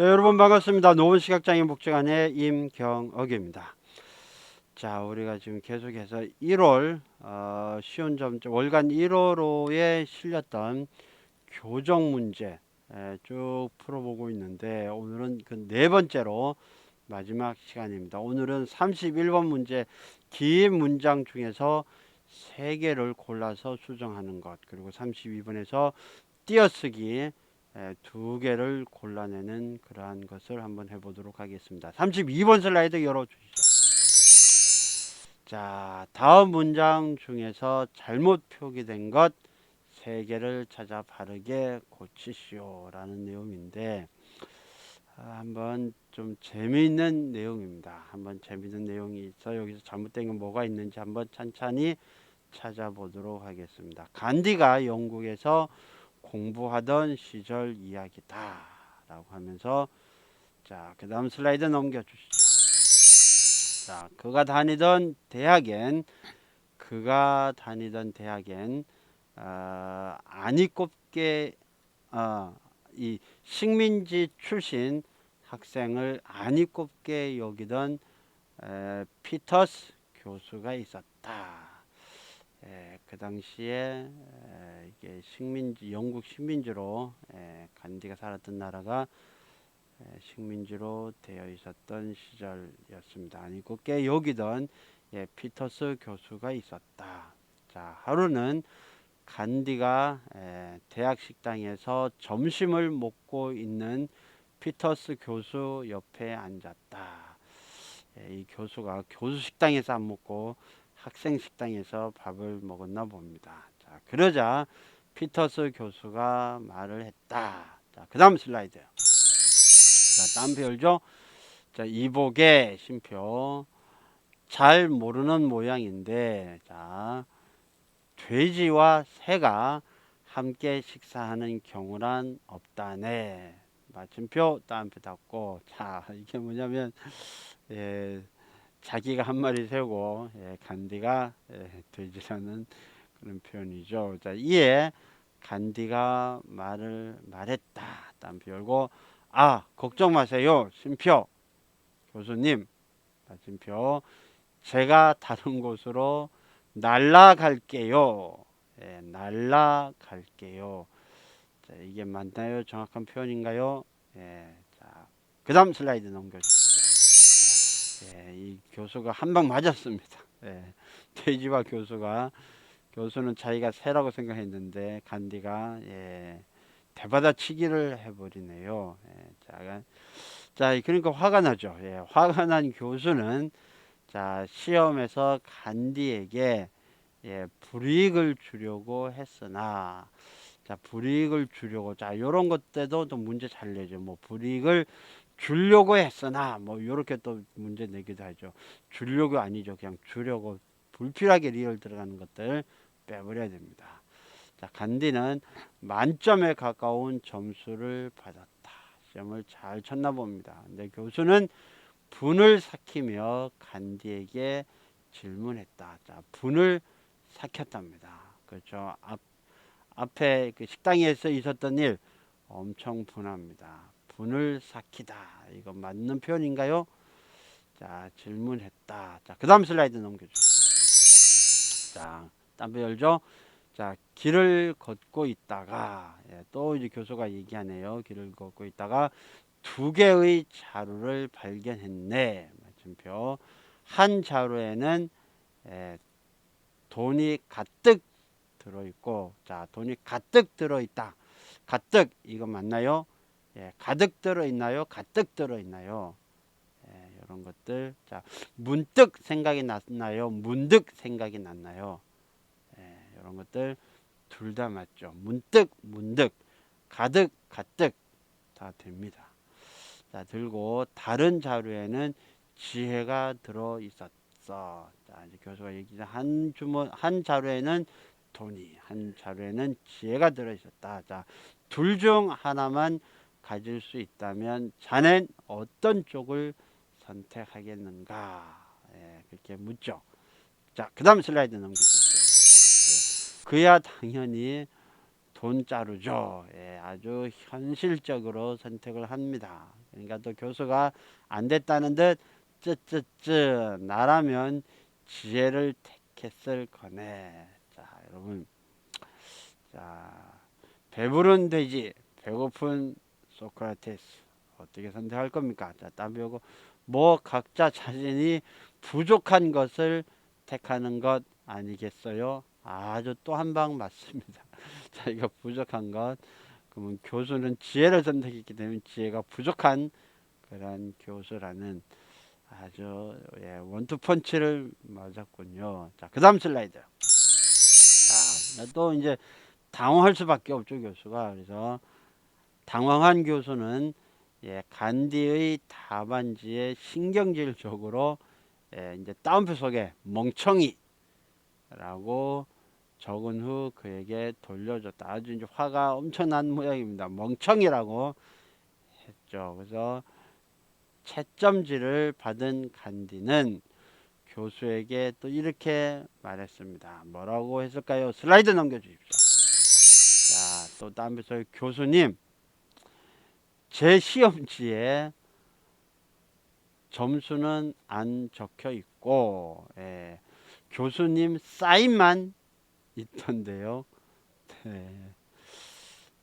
네, 여러분 반갑습니다. 노원 시각장애인 복지관의 임경억입니다. 자, 우리가 지금 계속해서 1월 어, 쉬운 점 월간 1월호에 실렸던 교정 문제 에, 쭉 풀어보고 있는데 오늘은 그 네 번째로 마지막 시간입니다. 오늘은 31번 문제 긴 문장 중에서 세 개를 골라서 수정하는 것 그리고 32번에서 띄어쓰기 에, 두 개를 골라내는 그러한 것을 한번 해보도록 하겠습니다. 32번 슬라이드 열어주시죠. 자, 다음 문장 중에서 잘못 표기된 것 세 개를 찾아 바르게 고치시오 라는 내용인데 아, 한번 좀 재미있는 내용입니다. 한번 재미있는 내용이 있어 여기서 잘못된 건 뭐가 있는지 한번 찬찬히 찾아보도록 하겠습니다. 간디가 영국에서 공부하던 시절 이야기다라고 하면서 자, 그다음 슬라이드 넘겨 주시죠. 자, 그가 다니던 대학엔 그가 다니던 대학엔 어, 아니 꼽게 어, 이 식민지 출신 학생을 아니 꼽게 여기던 에, 피터스 교수가 있었다. 에, 그 당시에 에, 이게 식민지 영국 식민지로 에, 간디가 살았던 나라가 에, 식민지로 되어 있었던 시절이었습니다. 아니 곱게 여기던 예, 피터스 교수가 있었다. 자 하루는 간디가 에, 대학 식당에서 점심을 먹고 있는 피터스 교수 옆에 앉았다. 에, 이 교수가 교수 식당에서 안 먹고 학생 식당에서 밥을 먹었나 봅니다. 자, 그러자 피터스 교수가 말을 했다. 자, 그 다음 슬라이드요. 자, 딴 표 열죠? 자, 이복의 심표. 잘 모르는 모양인데, 자, 돼지와 새가 함께 식사하는 경우란 없다네. 마침표 따옴표 닫고 자 이게 뭐냐면 예, 자기가 한 마리 세고 예, 간디가 예, 돼지라는 그런 표현이죠. 자 이에 간디가 말을 말했다. 따옴표 열고 아 걱정 마세요. 심표 교수님 마침표 제가 다른 곳으로 날라갈게요. 예, 날라갈게요. 자, 이게 맞나요? 정확한 표현인가요? 예, 자, 그 다음 슬라이드 넘겨주시죠. 예, 이 교수가 한 방 맞았습니다. 예, 돼지와 교수가 교수는 자기가 새라고 생각했는데 간디가 예, 대받아치기를 해버리네요. 예, 자, 자, 그러니까 화가 나죠. 예, 화가 난 교수는 자, 시험에서 간디에게 예, 불이익을 주려고 했으나 자, 불이익을 주려고 자, 요런 것 때도 또 문제 잘 내죠. 뭐 불이익을 주려고 했으나 뭐 요렇게 또 문제 내기도 하죠. 주려고 아니죠. 그냥 주려고 불필요하게 리얼 들어가는 것들 빼버려야 됩니다. 자, 간디는 만점에 가까운 점수를 받았다. 시험을 잘 쳤나 봅니다. 근데 교수는 분을 삭히며 간디에게 질문했다. 자, 분을 삭혔답니다. 그렇죠. 앞, 앞에 그 식당에서 있었던 일 엄청 분합니다. 분을 삭히다. 이거 맞는 표현인가요? 자, 질문했다. 자, 그 다음 슬라이드 넘겨주시죠. 자, 땀배 열죠? 자, 길을 걷고 있다가, 예, 또 이제 교수가 얘기하네요. 길을 걷고 있다가 두 개의 자루를 발견했네. 맞춤표. 한 자루에는 에, 돈이 가득 들어있고, 자, 돈이 가득 들어있다. 가득, 이거 맞나요? 예, 가득 들어 있나요? 가득 들어 있나요? 예, 이런 것들. 자, 문득 생각이 났나요? 문득 생각이 났나요? 예, 이런 것들 둘 다 맞죠. 문득, 문득, 가득, 가득 다 됩니다. 자, 들고 다른 자료에는 지혜가 들어 있었어. 자, 이제 교수가 얘기한 한 주문 한 자료에는 돈이, 한 자료에는 지혜가 들어 있었다. 자, 둘 중 하나만 가질 수 있다면 자넨 어떤 쪽을 선택하겠는가? 예, 그렇게 묻죠. 자, 그 다음 슬라이드 넘겨주시죠. 예, 그야 당연히 돈자루죠. 예, 아주 현실적으로 선택을 합니다. 그러니까 또 교수가 안 됐다는 듯 쯔쯔쯔 나라면 지혜를 택했을 거네. 자, 여러분. 자, 배부른 돼지, 배고픈 소크라테스 어떻게 선택할 겁니까? 자, 답 배우고 뭐 각자 자신이 부족한 것을 택하는 것 아니겠어요? 아주 또 한 방 맞습니다. 자, 이거 부족한 것. 그러면 교수는 지혜를 선택했기 때문에 지혜가 부족한 그런 교수라는 아주 예, 원투 펀치를 맞았군요. 자, 그 다음 슬라이드. 자, 또 이제 당황할 수밖에 없죠 교수가. 그래서 당황한 교수는 예, 간디의 답안지에 신경질적으로 예, 이제 따옴표 속에 멍청이라고 적은 후 그에게 돌려줬다. 아주 이제 화가 엄청난 모양입니다. 멍청이라고 했죠. 그래서 채점지를 받은 간디는 교수에게 또 이렇게 말했습니다. 뭐라고 했을까요? 슬라이드 넘겨주십시오. 자, 또 다음에서 교수님, 제 시험지에 점수는 안 적혀 있고, 예, 교수님 사인만 있던데요. 네.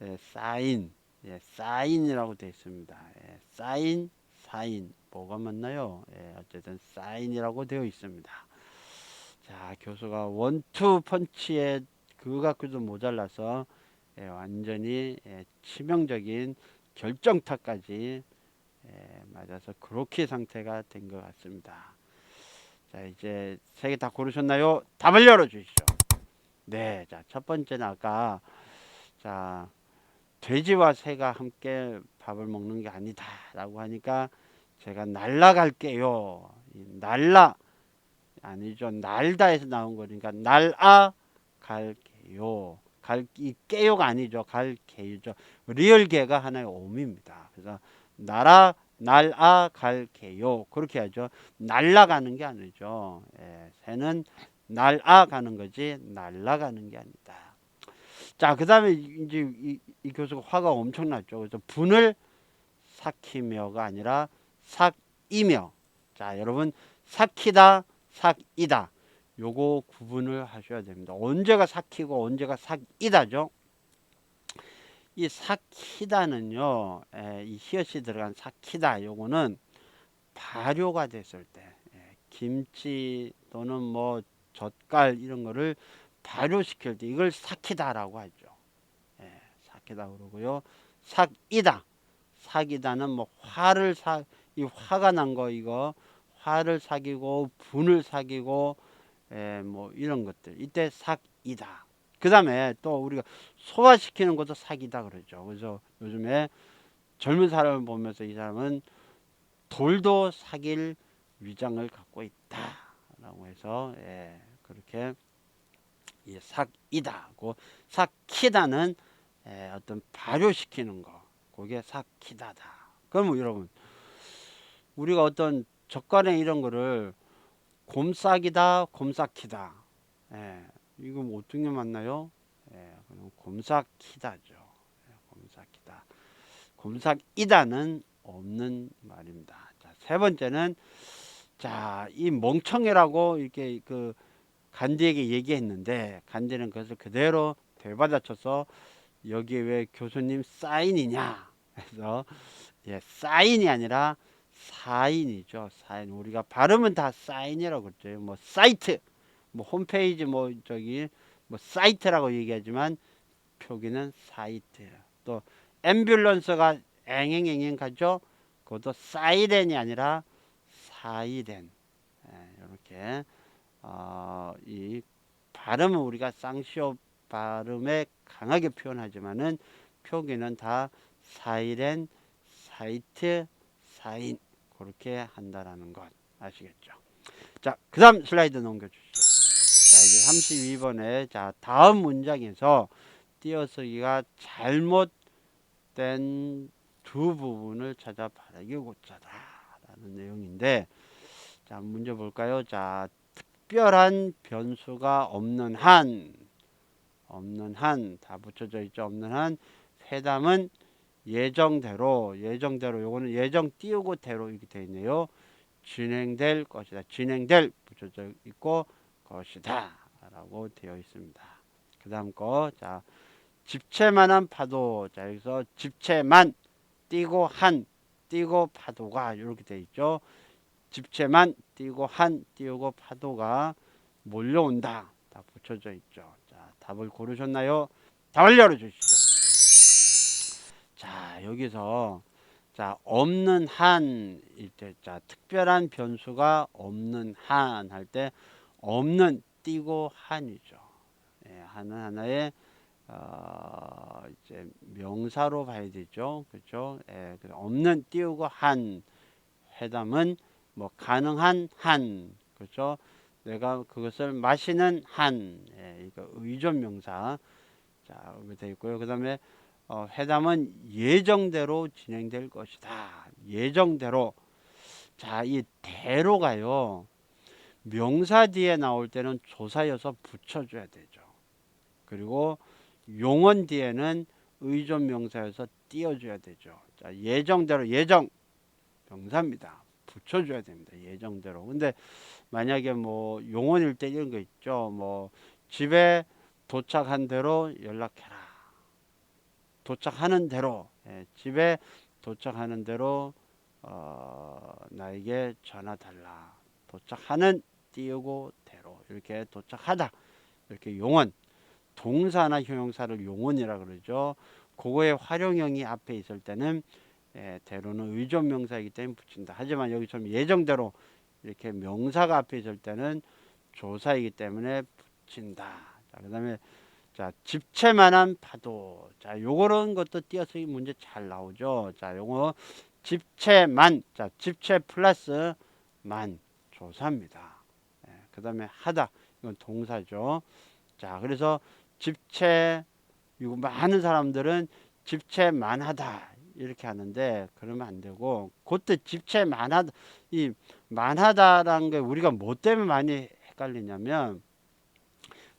예, 사인, 예, 사인이라고 되어 있습니다. 예, 사인, 사인, 뭐가 맞나요? 예, 어쨌든 사인이라고 되어 있습니다. 자, 교수가 원투 펀치에 그거 갖고도 모자라서 예, 완전히 예, 치명적인 결정타까지 예, 맞아서 그렇게 상태가 된 것 같습니다. 자, 이제 세 개 다 고르셨나요? 답을 열어주시죠. 네, 자, 첫 번째는 아까 자 돼지와 새가 함께 밥을 먹는 게 아니다라고 하니까 제가 날라갈게요. 이 날라 아니죠. 날다에서 나온 거니까 날아 갈게요. 갈이 깨요가 아니죠. 갈게요죠. 리얼게가 하나의 오미입니다. 그래서 날아 날아 갈게요. 그렇게 하죠. 날라가는 게 아니죠. 예, 새는 날아가는 거지 날아가는 게 아니다. 자, 그 다음에 이제 이, 이 교수가 화가 엄청났죠. 그래서 분을 삭히며가 아니라 삭이며. 자, 여러분 삭히다, 삭이다. 요거 구분을 하셔야 됩니다. 언제가 삭히고 언제가 삭이다죠. 이 삭히다는요, 에, 이 히읗이 들어간 삭히다. 요거는 발효가 됐을 때, 에, 김치 또는 뭐 젓갈 이런 거를 발효시킬 때 이걸 삭히다라고 하죠. 예, 삭히다 그러고요. 삭이다. 삭이다는 뭐 화를 사, 이 화가 난 거 이거 화를 사귀고 분을 사귀고 예, 뭐 이런 것들 이때 삭이다. 그 다음에 또 우리가 소화시키는 것도 삭이다 그러죠. 그래서 요즘에 젊은 사람을 보면서 이 사람은 돌도 사귈 위장을 갖고 있다라고 해서 예, 그렇게 이 삭이다고 삭히다는 에, 어떤 발효시키는 거 그게 삭히다다. 그럼 여러분 우리가 어떤 젓갈에 이런 거를 곰싹이다, 곰삭히다. 예, 이거 뭐 어떤 게 맞나요? 예, 그럼 곰삭히다죠. 예, 곰삭히다. 곰삭이다는 없는 말입니다. 자, 세 번째는 자, 이 멍청이라고 이렇게 그 간디에게 얘기했는데 간디는 그것을 그대로 되받아쳐서 여기에 왜 교수님 사인이냐 해서 예, 사인이 아니라 사인이죠. 사인 우리가 발음은 다 사인이라고 그러죠. 뭐 사이트, 뭐 홈페이지 뭐 저기 뭐 사이트라고 얘기하지만 표기는 사이트. 또 앰뷸런스가 앵앵앵앵 가죠. 그것도 사이렌이 아니라 사이렌. 예, 이렇게 어, 이 발음은 우리가 쌍시오 발음에 강하게 표현하지만은 표기는 다 사이렌, 사이트, 사인 그렇게 한다라는 것 아시겠죠? 자, 그 다음 슬라이드 넘겨주시죠. 자, 이제 32번에 자 다음 문장에서 띄어쓰기가 잘못된 두 부분을 찾아 바라기 고자다라는 내용인데 자 문제 볼까요? 자 특별한 변수가 없는 한 없는 한 다 붙여져 있죠. 없는 한 회담은 예정대로 예정대로 요거는 예정 띄우고 대로 이렇게 되어 있네요. 진행될 것이다. 진행될 붙여져 있고 것이다라고 되어 있습니다. 그다음 거 자. 집채만한 파도. 자, 여기서 집채만 띄고 한 띄고 파도가 이렇게 돼 있죠. 집채만 띄고 한 띄우고 파도가 몰려온다. 다 붙여져 있죠. 자, 답을 고르셨나요? 답을 열어 주시죠. 자, 여기서 자, 없는 한일 때, 자, 특별한 변수가 없는 한 할 때 없는 띄고 한이죠. 예, 한은 하나의 어, 이제 명사로 봐야 되죠. 그렇죠? 예, 없는 띄우고 한 해담은 뭐 가능한 한 그렇죠? 내가 그것을 마시는 한 예, 이거 의존 명사 자 이렇게 돼 있고요. 그다음에 어, 회담은 예정대로 진행될 것이다. 예정대로 자 이 대로가요 명사 뒤에 나올 때는 조사여서 붙여줘야 되죠. 그리고 용언 뒤에는 의존 명사여서 띄워줘야 되죠. 자, 예정대로 예정 명사입니다. 붙여줘야 됩니다. 예정대로. 근데 만약에 뭐 용언일 때 이런 거 있죠. 뭐 집에 도착한 대로 연락해라. 도착하는 대로 예, 집에 도착하는 대로 어, 나에게 전화 달라. 도착하는 띄우고 대로 이렇게 도착하다 이렇게 용언 동사나 형용사를 용언이라 그러죠. 그거의 활용형이 앞에 있을 때는 예, 대로는 의존 명사이기 때문에 붙인다. 하지만 여기처럼 예정대로 이렇게 명사가 앞에 있을 때는 조사이기 때문에 붙인다. 자, 그다음에 자, 집채만한 파도. 자, 요거는 것도 띄어쓰기 문제 잘 나오죠. 자, 요거 집채만. 자, 집채 플러스 만 조사입니다. 예, 그다음에 하다. 이건 동사죠. 자, 그래서 집채 이거 많은 사람들은 집채만 하다 이렇게 하는데 그러면 안 되고 그때 집채만하다 이 만하다라는 게 우리가 뭐 때문에 많이 헷갈리냐면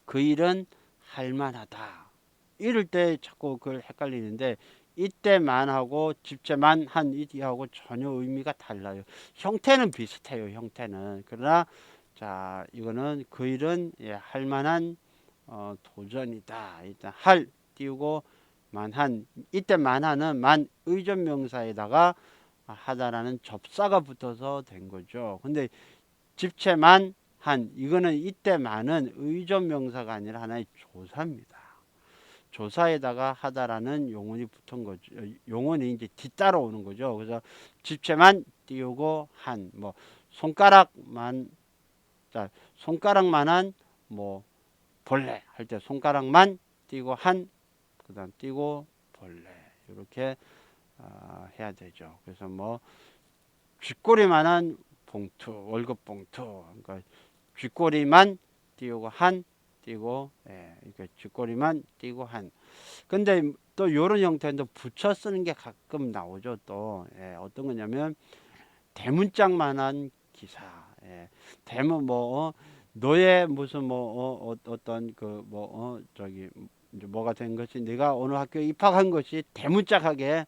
그 일은 할 만하다 이럴 때 자꾸 그걸 헷갈리는데 이때만하고 집채만 한 이하고 전혀 의미가 달라요. 형태는 비슷해요. 형태는 그러나 자 이거는 그 일은 예, 할 만한 어, 도전이다. 일단 할 띄우고 만한 이때 만한은 만 의존 명사에다가 하다라는 접사가 붙어서 된 거죠. 근데 집채만 한 이거는 이때만은 의존 명사가 아니라 하나의 조사입니다. 조사에다가 하다라는 용언이 붙은 거죠. 용언이 이제 뒤따라 오는 거죠. 그래서 집채만 띄우고 한 뭐 손가락만 자 손가락만한 뭐 벌레 할 때 손가락만 띄고 한 그다음 띄고 벌레 이렇게 어, 해야 되죠. 그래서 뭐 쥐꼬리만한 봉투 월급 봉투 그러니까 쥐꼬리만 띄우고 한 띄고 예, 이렇게 쥐꼬리만 띄고 한 근데 또 이런 형태도 붙여 쓰는 게 가끔 나오죠. 또 예, 어떤 거냐면 대문짝만한 기사 예, 대문 뭐 어, 너의 무슨 뭐 어, 어, 떤 그 뭐 어, 저기 뭐가 된 것이 네가 어느 학교에 입학한 것이 대문짝하게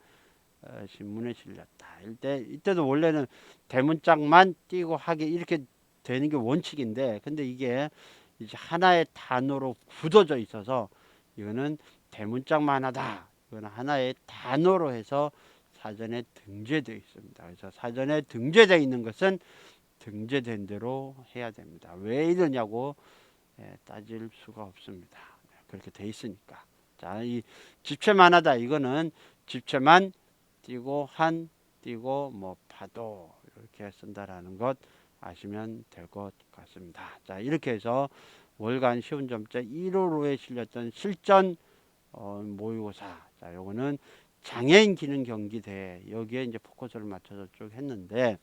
어, 신문에 실렸다. 이때 이때도 원래는 대문짝만 띄고 하게 이렇게 되는 게 원칙인데 근데 이게 이제 하나의 단어로 굳어져 있어서 이거는 대문짝만 하다. 이거는 하나의 단어로 해서 사전에 등재되어 있습니다. 그래서 사전에 등재되어 있는 것은 등재된 대로 해야 됩니다. 왜 이러냐고 예, 따질 수가 없습니다. 그렇게 돼 있으니까. 자, 이 집채만 하다 이거는 집채만 띄고 한 띄고 뭐 파도 이렇게 쓴다라는 것 아시면 될 것 같습니다. 자, 이렇게 해서 월간 쉬운 점자 1호로에 실렸던 실전 어, 모의고사. 자, 요거는 장애인 기능 경기대 여기에 이제 포커스를 맞춰서 쭉 했는데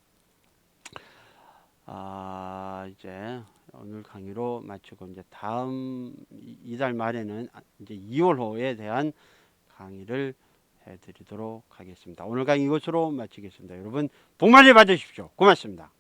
아, 이제 오늘 강의로 마치고 이제 다음 이달 말에는 이제 2월호에 대한 강의를 해 드리도록 하겠습니다. 오늘 강의 이것으로 마치겠습니다. 여러분 복 많이 받으십시오. 고맙습니다.